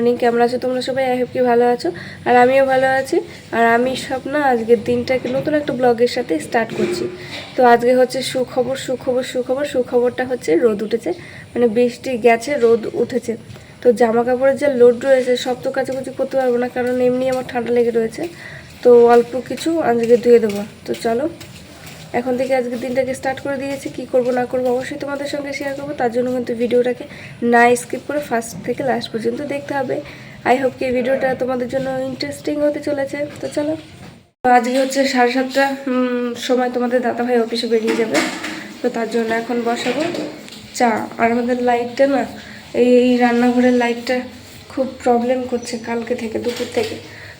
Morning কেমন আছো? তোমরা সবাই? আই হোপ কি ভালো আছো। আর আমিও ভালো আছি। আর আমি স্বপ্ন, আজকের দিনটাকে নতুন একটা ব্লগের সাথে স্টার্ট করছি। তো আজকে হচ্ছে সুখবর সুখবর সুখবর। সুখবরটা হচ্ছে রোদ উঠেছে। মানে বৃষ্টি গেছে, রোদ উঠেছে। তো জামা কাপড়ের যে লোড রয়েছে, সব তো কাছাকাছি করতে পারব না, কারণ এমনি আমার ঠান্ডা লেগে রয়েছে। তো অল্প কিছু আজকে ধুয়ে দেবো। তো চলো। এখন থেকে আজকে দিনটাকে স্টার্ট করে দিয়েছি, কি করব না করব অবশ্যই তোমাদের সঙ্গে শেয়ার করব। তার জন্য কিন্তু ভিডিওটাকে না স্কিপ করে ফার্স্ট থেকে লাস্ট পর্যন্ত দেখতে হবে। আই হোপ কি ভিডিওটা তোমাদের জন্য ইন্টারেস্টিং হতে চলেছে। তো চলো। তো আজকে হচ্ছে সাড়ে সাতটা সময় তোমাদের দাদাভাই অফিসে বেরিয়ে যাবে। তো তার জন্য এখন বসাবো চা। আর আমাদের লাইটটা না, এই রান্নাঘরের লাইটটা খুব প্রবলেম করছে কালকে থেকে, দুপুর থেকে।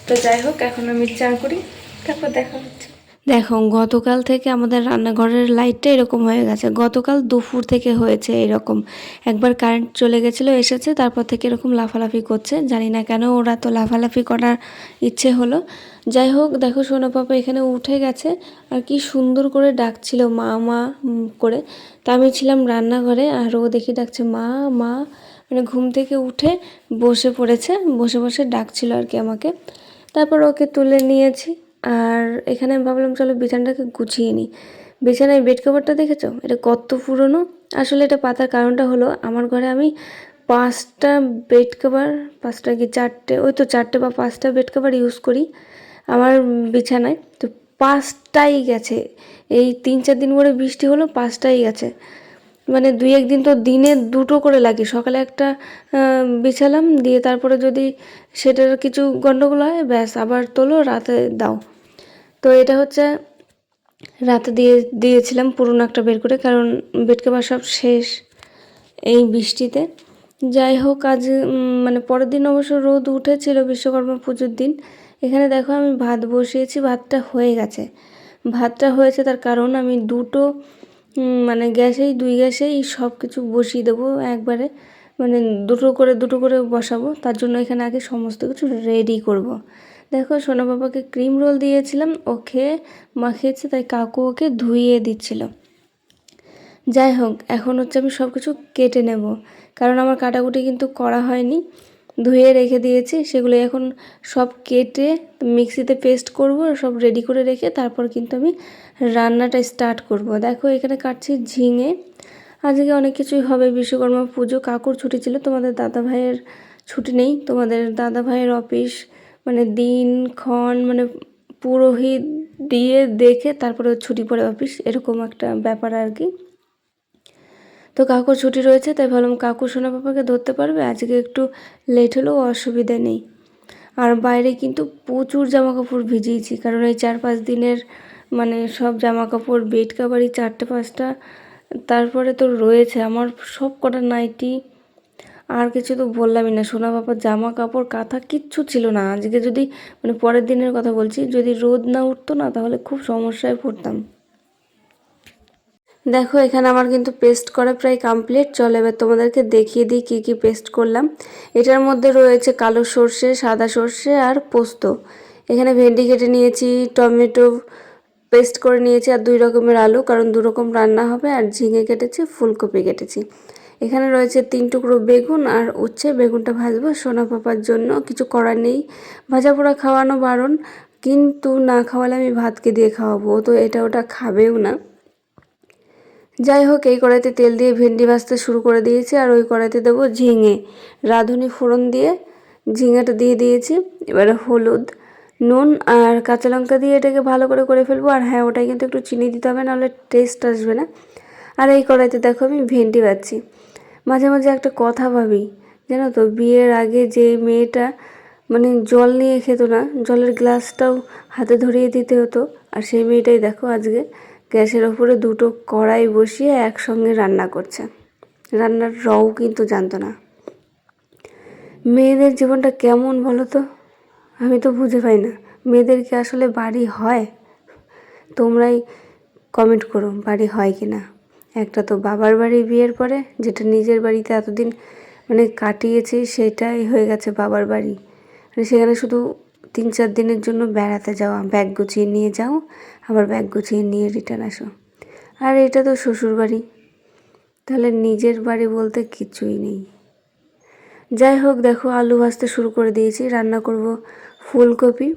তো যাই হোক, এখন আমি চা করি, তারপর দেখা হচ্ছে। দেখো, গতকাল থেকে আমাদের রান্নাঘরের লাইটটা এরকম হয়ে গেছে। গতকাল দুপুর থেকে হয়েছে এরকম। একবার কারেন্ট চলে গেছিল, এসেছে, তারপর থেকে এরকম লাফালাফি করছে। জানি না কেন ওরা তো লাফালাফি করার ইচ্ছে হলো। যাই হোক, দেখো, সোনা পাপা এখানে উঠে গেছে। আর কি সুন্দর করে ডাকছিল মা মা করে। তা আমি ছিলাম রান্নাঘরে, আর ও দেখি ডাকছে, মা মা। মানে ঘুম থেকে উঠে বসে পড়েছে, বসে বসে ডাকছিল আর কি আমাকে। তারপর ওকে তুলে নিয়েছি। আর এখানে আমি ভাবলাম, চলো বিছানাটাকে গুছিয়ে নিই। বিছানায় বেড কভারটা দেখেছ? এটা কত পুরনো? আসলে এটা পাতার কারণটা হলো, আমার ঘরে আমি পাঁচটা বেড কভার পাঁচটা কি চারটে, ওই তো চারটে বা পাঁচটা বেড কভার ইউজ করি আমার বিছানায়। তো পাঁচটাই গেছে। এই তিন চার দিন পরে বৃষ্টি হলো, পাঁচটাই গেছে। মানে দুই একদিন তো দিনে দুটো করে লাগে। সকালে একটা বিছালাম, দিয়ে তারপরে যদি সেটার কিছু গন্ডগোল হয়, ব্যাস, আবার তোলো, রাতে দাও। তো এটা হচ্ছে রাতে দিয়ে, দিয়েছিলাম পুরনো একটা বের করে, কারণ বেড কভার সব শেষ এই বৃষ্টিতে। যাই হোক, আজ মানে পরের দিন অবশ্য রোদ উঠেছিল বিশ্বকর্মা পুজোর দিন। এখানে দেখো আমি ভাত বসিয়েছি, ভাতটা হয়ে গেছে। ভাতটা হয়েছে তার কারণ আমি দুটো মানে গ্যাসেই, দুই গ্যাসেই সব কিছু বসিয়ে দেবো একবারে। মানে দুটো করে দুটো করে বসাবো, তার জন্য এখানে আগে সমস্ত কিছু রেডি করব। দেখো সোনা বাবাকে ক্রিম রোল দিয়েছিলাম ও ওকে মাখিয়েছে, তাই কাকু ওকে ধুইয়ে দিচ্ছিল। যাই হোক, এখন হচ্ছে আমি সব কিছু কেটে নেব, কারণ আমার কাটাকুটি কিন্তু করা হয়নি। ধুয়ে রেখে দিয়েছি, সেগুলো এখন সব কেটে মিক্সিতে পেস্ট করব, সব রেডি করে রেখে তারপর কিন্তু আমি রান্নাটা স্টার্ট করব। দেখো, এখানে কাটছি ঝিঙে। আজকে অনেক কিছুই হবে, বিশ্বকর্মা পুজো, কাকুর ছুটি ছিল, তোমাদের দাদা ভাইয়ের ছুটি নেই, তোমাদের দাদা ভাইয়ের অফিস মানে দিন ক্ষণ মানে পুরোহিত দিয়ে দেখে তারপরে ছুটি পড়ে অফিস, এরকম একটা ব্যাপার আর কি। তো কাকুর ছুটি রয়েছে, তাই ভাবলাম কাকু সোনা পাপাকে ধরতে পারবে, আজকে একটু লেট হলেও অসুবিধা নেই। আর বাইরে কিন্তু প্রচুর জামা কাপড় ভিজিয়েছি, কারণ এই চার পাঁচ দিনের মানে সব জামা কাপড় বেড কাভারই চারটে, পাঁচটা, তারপরে তো রয়েছে, আমার সব কটা নাইটি আর কিছু তো বললামই না। সোনা বাবার জামা কাপড় কাঁথা কিচ্ছু ছিল না। আজকে যদি মানে পরের দিনের কথা বলছি, যদি রোদ না উঠতো না, তাহলে খুব সমস্যায় পড়তাম। দেখো, এখানে আমার কিন্তু পেস্ট করা প্রায় কমপ্লিট চলো এবার তোমাদেরকে দেখিয়ে দিই কী কী পেস্ট করলাম। এটার মধ্যে রয়েছে কালো সর্ষে, সাদা সর্ষে আর পোস্ত। এখানে ভেন্ডি কেটে নিয়েছি, টমেটো পেস্ট করে নিয়েছি আর দুই রকমের আলু, কারণ দু রকম রান্না হবে। আর ঝিঙে কেটেছি, ফুলকপি কেটেছি। এখানে রয়েছে তিন টুকরো বেগুন আর উচ্ছে। বেগুনটা ভাজবো, সোনা পাপার জন্য। কিছু করার নেই। ভাজা পোড়া খাওয়ানো বারণ, কিন্তু না খাওয়ালে আমি ভাতকে দিয়ে খাওয়াবো। তো এটা ওটা খাবেও না। যাই হোক, এই কড়াইতে তেল দিয়ে ভেন্ডি ভাজতে শুরু করে দিয়েছি আর ওই কড়াইতে দেবো ঝিঙে। রাঁধুনি ফোড়ন দিয়ে ঝিঙেটা দিয়ে দিয়েছি। এবারে হলুদ, নুন আর কাঁচা লঙ্কা দিয়ে এটাকে ভালো করে করে ফেলব। আর হ্যাঁ ওটাই কিন্তু একটু চিনি দিতে হবে, নাহলে টেস্ট আসবে না। আর এই কড়াইতে দেখো আমি ভেন্ডি ভাজছি মাঝে মাঝে একটা কথা ভাবি, জানো তো? বিয়ের আগে যে মেয়েটা মানে জল নিয়ে খেত না, জলের গ্লাসটাও হাতে ধরিয়ে দিতে হতো। আর সেই মেয়েটাই দেখো আজকে গ্যাসের ওপরে দুটো কড়াই বসিয়ে একসঙ্গে রান্না করছে। রান্নার রও কিন্তু জানতো না। মেয়েদের জীবনটা কেমন বলো তো? আমি তো বুঝে পাই না। মেয়েদের কি আসলে বাড়ি হয়? তোমরাই কমেন্ট করো, বাড়ি হয় কি না একটা তো বাবার বাড়ি বিয়ের পরে, যেটা নিজের বাড়িতে এতদিন মানে কাটিয়েছি, সেটাই হয়ে গেছে বাবার বাড়ি। মানে সেখানে শুধু তিন চার দিনের জন্য বেড়াতে যাওয়া, ব্যাগ গুছিয়ে নিয়ে যাও, আবার ব্যাগ গুছিয়ে নিয়ে রিটার্ন আসো। আর এটা তো শ্বশুর বাড়ি। তাহলে নিজের বাড়ি বলতে কিছুই নেই। যাই হোক, দেখো, আলু ভাজতে শুরু করে দিয়েছি, রান্না করব ফুলকপি।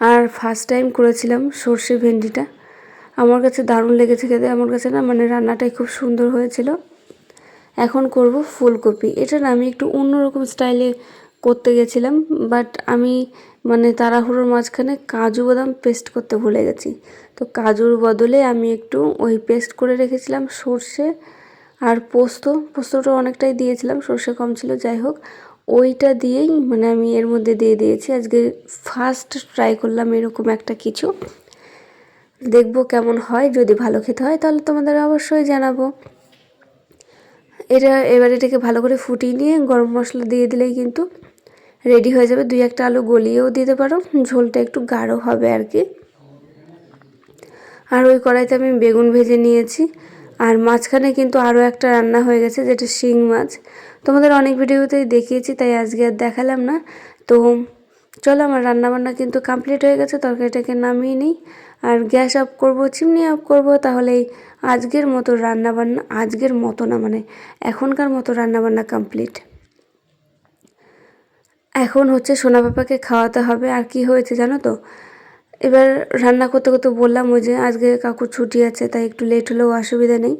আর ফার্স্ট টাইম করেছিলাম সর্ষে ভেন্ডিটা। আমার কাছে দারুণ লেগেছে খেতে। আমার কাছে না মানে রান্নাটাই খুব সুন্দর হয়েছিল। এখন করব ফুলকপি। এটা না আমি একটু অন্যরকম স্টাইলে করতে গেছিলাম বাট আমি মানে তাড়াহুড়োর মাঝখানে কাজু বাদাম পেস্ট করতে ভুলে গেছি। তো কাজুর বদলে আমি একটু ওই পেস্ট করে রেখেছিলাম সর্ষে আর পোস্ত। পোস্তটা অনেকটাই দিয়েছিলাম, সর্ষে কম ছিল, যাই হোক। ওইটা দিয়েই মানে আমি এর মধ্যে দিয়ে দিয়েছি। আজকে ফার্স্ট ট্রাই করলাম এরকম একটা কিছু। দেখব কেমন হয়, যদি ভালো খেতে হয়, তাহলে তোমাদের অবশ্যই জানাব। এটা এবার এটাকে ভালো করে ফুটিয়ে নিয়ে গরম মশলা দিয়ে দিলেই কিন্তু রেডি হয়ে যাবে। দুই একটা আলু গলিয়েও দিতে পারো, ঝোলটা একটু গাঢ় হবে আর কি। আর ওই কড়াইতে আমি বেগুন ভেজে নিয়েছি। আর মাঝখানে কিন্তু আরও একটা রান্না হয়ে গেছে, যেটা শিং মাছ। তোমাদের অনেক ভিডিওতেই দেখিয়েছি, তাই আজকে আর দেখালাম না। তো চলো, আমার রান্নাবান্না কিন্তু কমপ্লিট হয়ে গেছে, তরকারিটাকে নামিয়ে নিই। আর গ্যাস অফ করব, চিমনি অফ করব তাহলেই আজকের মতো রান্নাবান্না, আজকের মতো না মানে এখনকার মতো রান্নাবান্না কমপ্লিট এখন হচ্ছে সোনা পাপাকে খাওয়াতে হবে, আর কি হয়েছে জানো তো? এবার রান্না করতে করতে বললাম ওই যে আজকে কাকুর ছুটি আছে, তাই একটু লেট হলেও অসুবিধা নেই।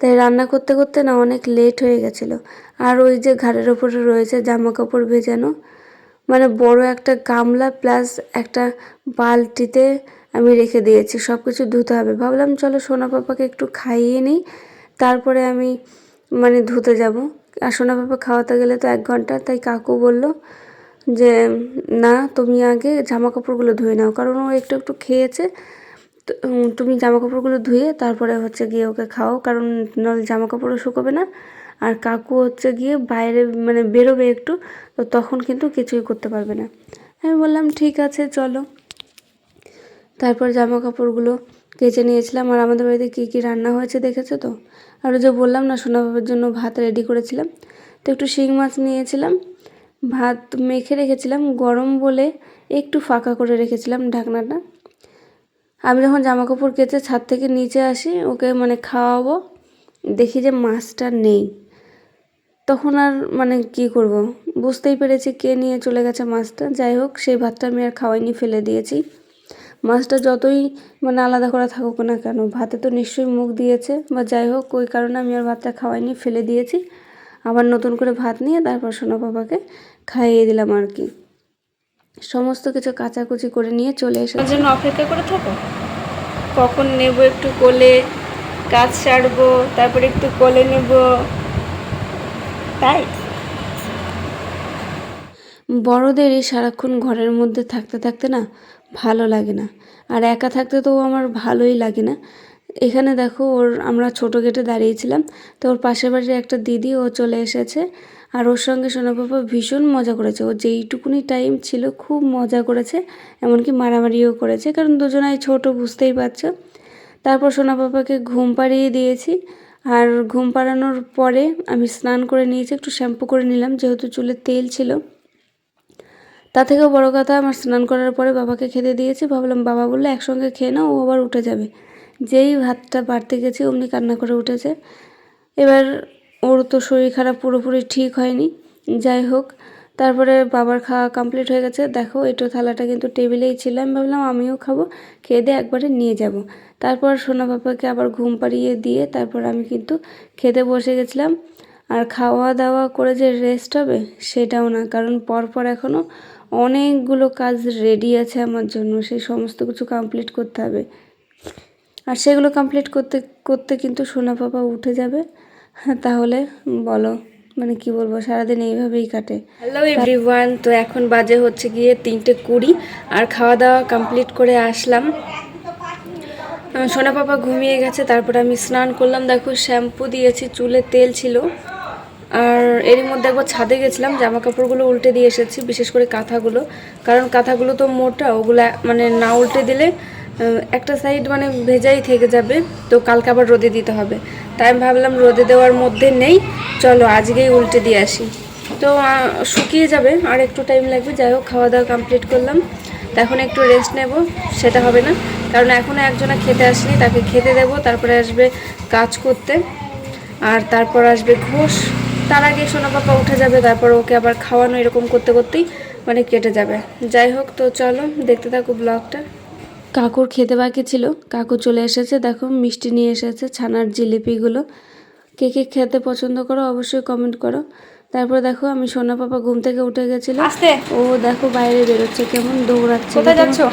তাই রান্না করতে করতে না অনেক লেট হয়ে গেছিল। আর ওই যে ঘাড়ের ওপরে রয়েছে জামা কাপড় ভেজানো মানে বড় একটা গামলা প্লাস একটা বালতিতে আমি রেখে দিয়েছি। সব কিছু ধুতে হবে। ভাবলাম, চলো সোনা পাপাকে একটু খাইয়ে নিই। তারপরে আমি মানে ধুতে যাব। আর সোনা পাপা খাওয়াতে গেলে তো এক ঘণ্টা, তাই কাকু বলল যে, না, তুমি আগে জামা কাপড়গুলো ধুয়ে নাও। কারণ ও একটু একটু খেয়েছে। তুমি জামা কাপড়গুলো ধুয়ে তারপরে হচ্ছে গিয়ে ওকে খাও কারণ নাহলে জামা কাপড়ও শুকোবে না। আর কাকু হচ্ছে গিয়ে বাইরে মানে বেরোবে একটু, তো তখন কিন্তু কিছুই করতে পারবে না। আমি বললাম, ঠিক আছে, চলো। তারপর জামা কাপড়গুলো কেচে নিয়েছিলাম। আর আমাদের বাড়িতে কী কী রান্না হয়েছে দেখেছ তো? আর যে বললাম না সোনা বাবার জন্য ভাত রেডি করেছিলাম। তো একটু শিং মাছ নিয়েছিলাম, ভাত মেখে রেখেছিলাম, গরম বলে একটু ফাঁকা করে রেখেছিলাম ঢাকনাটা। আমি যখন জামা কাপড় কেচে ছাদ থেকে নিচে আসি, ওকে মানে খাওয়াবো, দেখি যে মাছটা নেই। তখন আর মানে কি করব? বুঝতেই পেরেছি কে নিয়ে চলে গেছে মাছটা। যাই হোক, সেই ভাতটা আমি আর খাওয়াইনি, ফেলে দিয়েছি। মাছটা যতই মানে আলাদা করা থাকুক না কেন, ভাতে তো নিশ্চয়ই মুখ দিয়েছে। বা যাই হোক, ওই কারণে আমি আর ভাতটা খাওয়াইনি, ফেলে দিয়েছি। আবার নতুন করে ভাত নিয়ে তারপর সোনা বাবাকে খাইয়ে দিলাম আর কি। সমস্ত কিছু কাচাকুচি করে নিয়ে চলে এসে জন্য অপেক্ষা করে থাকো। কখন নেব একটু কোলে কাজ সারবো তারপরে একটু কোলে নেব। তাই? বড়দের এই সারাক্ষণ ঘরের মধ্যে থাকতে থাকতে না ভালো লাগে না। আর একা থাকতে তো আমার ভালোই লাগে না। এখানে দেখো ওর, আমরা ছোটো গেটে দাঁড়িয়েছিলাম, তো ওর পাশের বাড়ির একটা দিদি ও চলে এসেছে, আর ওর সঙ্গে সোনা ভীষণ মজা করেছে। ও যেইটুকুনি টাইম ছিল খুব মজা করেছে, এমনকি মারামারিও করেছে, কারণ দুজনাই ছোট, বুঝতেই পারছ। তারপর সোনা ঘুম পাড়িয়ে দিয়েছি আর ঘুম পাড়ানোর পরে আমি স্নান করে নিয়েছি, একটু শ্যাম্পু করে নিলাম, যেহেতু চুলে তেল ছিল। তা থেকেও বড় কথা, আমার স্নান করার পরে বাবাকে খেতে দিয়েছি, ভাবলাম বাবা বললে, একসঙ্গে খেয়ে নাও, ও আবার উঠে যাবে। যেই ভাতটা বাড়তে গেছি, অমনি কান্না করে উঠেছে। এবার ওর তো শরীর খারাপ পুরোপুরি ঠিক হয়নি। যাই হোক তারপরে বাবার খাওয়া কমপ্লিট হয়ে গেছে। দেখো, এটো থালাটা কিন্তু টেবিলেই ছিল। আমি ভাবলাম, আমিও খাব, খেয়ে দিয়ে একবারে নিয়ে যাব। তারপর সোনা বাবাকে আবার ঘুম পাড়িয়ে দিয়ে তারপর আমি কিন্তু খেতে বসে গেছিলাম। আর খাওয়া দাওয়া করে যে রেস্ট হবে, সেটাও না। কারণ পরপর এখনও অনেকগুলো কাজ রেডি আছে আমার জন্য। সেই সমস্ত কিছু কমপ্লিট করতে হবে। আর সেগুলো কমপ্লিট করতে করতে কিন্তু সোনা পাপা উঠে যাবে। তাহলে বলো। মানে কি বলব, সারাদিন এইভাবেই কাটে। হ্যালো এভরিওয়ান তো এখন বাজে হচ্ছে গিয়ে তিনটে কুড়ি, আর খাওয়া দাওয়া কমপ্লিট করে আসলাম। সোনা পাপা ঘুমিয়ে গেছে, তারপর আমি স্নান করলাম। দেখো, শ্যাম্পু দিয়েছি, চুলে তেল ছিল। আর এরই মধ্যে একবার ছাদে গেছিলাম জামা কাপড়গুলো উল্টে দিয়ে এসেছি, বিশেষ করে কাঁথাগুলো। কারণ কাঁথাগুলো তো মোটা, ওগুলো মানে না উল্টে দিলে একটা সাইড মানে ভেজাই থেকে যাবে, তো কালকে আবার রোদে দিতে হবে। তাই আমি ভাবলাম রোদে দেওয়ার মধ্যে নেই, চলো আজকেই উল্টে দিয়ে আসি। তো শুকিয়ে যাবে, আর একটু টাইম লাগবে, যাই হোক, খাওয়া দাওয়া কমপ্লিট করলাম। এখন একটু রেস্ট নেব, সেটা হবে না। কারণ এখনও একজনা খেতে আসেনি, তাকে খেতে দেবো, তারপরে আসবে কাজ করতে। আর তারপর আসবে ঘোষ। তার আগে সোনা পাপা উঠে যাবে, তারপর ওকে আবার খাওয়ানো এরকম করতে করতেই মানে কেটে যাবে। যাই হোক, তো চলো, দেখতে থাকো ব্লগটা কাকুর খেতে বাকি ছিল। কাকু চলে এসেছে দেখো মিষ্টি নিয়ে এসেছে ছানার জিলিপিগুলো। কে কে খেতে পছন্দ করো অবশ্যই কমেন্ট করো। তারপর দেখো আমি সোনা পাপা ঘুম থেকে উঠে গেছিল। ও দেখো বাইরে বেরোচ্ছে কেমন দৌড়াচ্ছে?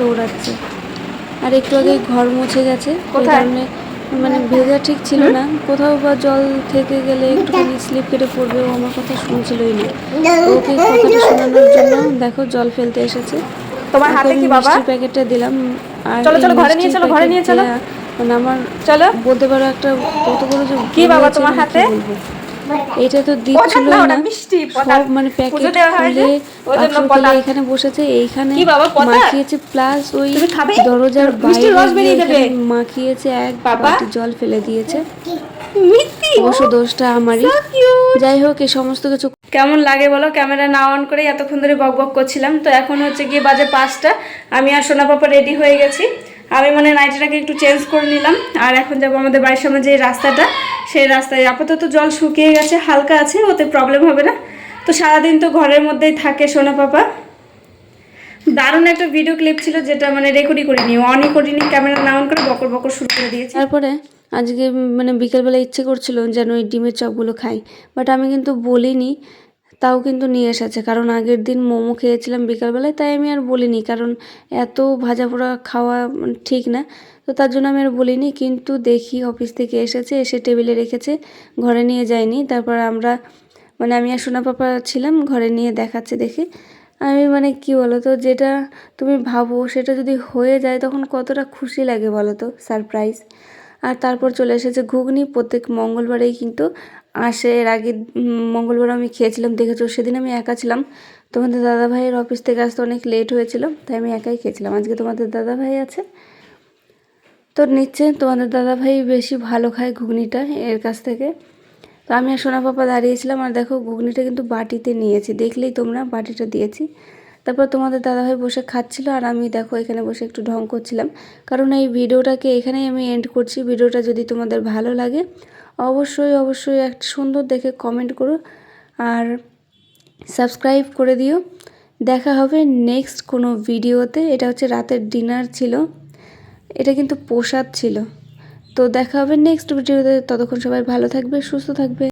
দৌড়াচ্ছে। আর একটু আগে ঘর মুছে গেছে কারণে মানে ভেজা ঠিক ছিল না। কোথাও বা জল থেকে গেলে একটুখানি স্লিপ কেটে পড়বে ও আমার কথা শুনছিলই না। ওকে কথাটা শোনানোর জন্য দেখো জল ফেলতে এসেছে। তোমার হাতে কি বাবা? প্যাকেটটা দিলাম। চলো, চলো, ঘরে নিয়ে চলো, ঘরে নিয়ে চলো। মানে আমার চলো। বলতে পারো একটা কত বড় যে কি বাবা তোমার হাতে? এটা তো দিচ্ছিল না, সব মানে প্যাকেট খুলে এখানে বসেছে এইখানে কি বাবা, প্রধান? মাখিয়েছে প্লাস ওই দরজার বাইরে রস বেরিয়ে যাবে। মাখিয়েছে এক? বাটি জল ফেলে দিয়েছে। মিষ্টি? অবশ্য দোষটা আমারই। যাই হোক এই সমস্ত কিছু কেমন লাগে বলো? ক্যামেরা না অন করে এতক্ষণ ধরে বক বক করছিলাম। তো এখন হচ্ছে গিয়ে বাজে পাঁচটা। আমি আর সোনা পাপা রেডি হয়ে গেছি। আমি মানে নাইটিটাকে একটু চেঞ্জ করে নিলাম। আর এখন যাব আমাদের বাড়ির সামনে যে রাস্তাটা, সেই রাস্তায়। আপাতত জল শুকিয়ে গেছে, হালকা আছে, ওতে প্রবলেম হবে না। তো সারাদিন তো ঘরের মধ্যেই থাকে সোনা পাপা। দারুণ একটা ভিডিও ক্লিপ ছিল যেটা মানে রেকর্ডই করিনি। অনই করিনি ক্যামেরা না অন করে বকর বকর শুরু করে দিয়েছি। তারপরে? আজকে মানে বিকেলবেলা ইচ্ছে করছিল যেন ওই ডিমের চপগুলো খাই বাট আমি কিন্তু বলিনি, তাও কিন্তু নিয়ে এসেছে, কারণ আগের দিন মোমো খেয়েছিলাম বিকালবেলায়, তাই আমি আর বলিনি, কারণ এত ভাজা পোড়া খাওয়া ঠিক না, তো তার জন্য আমি আর বলিনি, কিন্তু দেখি অফিস থেকে এসেছে, এসে টেবিলে রেখেছে, ঘরে নিয়ে যায়নি, তারপর আমরা মানে আমি আর সোনা পাপা ছিলাম, ঘরে নিয়ে দেখাচ্ছে দেখে, আমি মানে কি বলো তো যেটা তুমি ভাবো সেটা যদি হয়ে যায় তখন কতটা খুশি লাগে বলো তো সারপ্রাইজ আর তারপর চলে এসেছে ঘুগনি। প্রত্যেক মঙ্গলবারেই কিন্তু আসে। এর আগে মঙ্গলবার আমি খেয়েছিলাম, দেখেছ? সেদিন আমি একা ছিলাম। তোমাদের দাদা ভাইয়ের অফিস থেকে আসতে অনেক লেট হয়েছিল, তাই আমি একাই খেয়েছিলাম। আজকে তোমাদের দাদা ভাই আছে। তো নিচ্ছে তোমাদের দাদা ভাই বেশি ভালো খায় ঘুগনিটা এর কাছ থেকে। তো আমি আর সোনা পাপা দাঁড়িয়েছিলাম, আর দেখো, ঘুগনিটা কিন্তু বাটিতে নিয়েছি। দেখলেই তোমরা বাটিটা দিয়েছি। তারপর তোমাদের দাদাভাই বসে খাচ্ছিল আর আমি দেখো এখানে বসে একটু ঢং করছিলাম। কারণ এই ভিডিওটাকে এখানেই আমি এন্ড করছি। ভিডিওটা যদি তোমাদের ভালো লাগে, অবশ্যই অবশ্যই একটা সুন্দর দেখে কমেন্ট করো আর সাবস্ক্রাইব করে দিও। দেখা হবে নেক্সট কোনো ভিডিওতে। এটা হচ্ছে রাতের ডিনার ছিল। এটা কিন্তু প্রসাদ ছিল। তো দেখা হবে নেক্সট ভিডিওতে। ততক্ষণ সবাই ভালো থাকবে, সুস্থ থাকবে।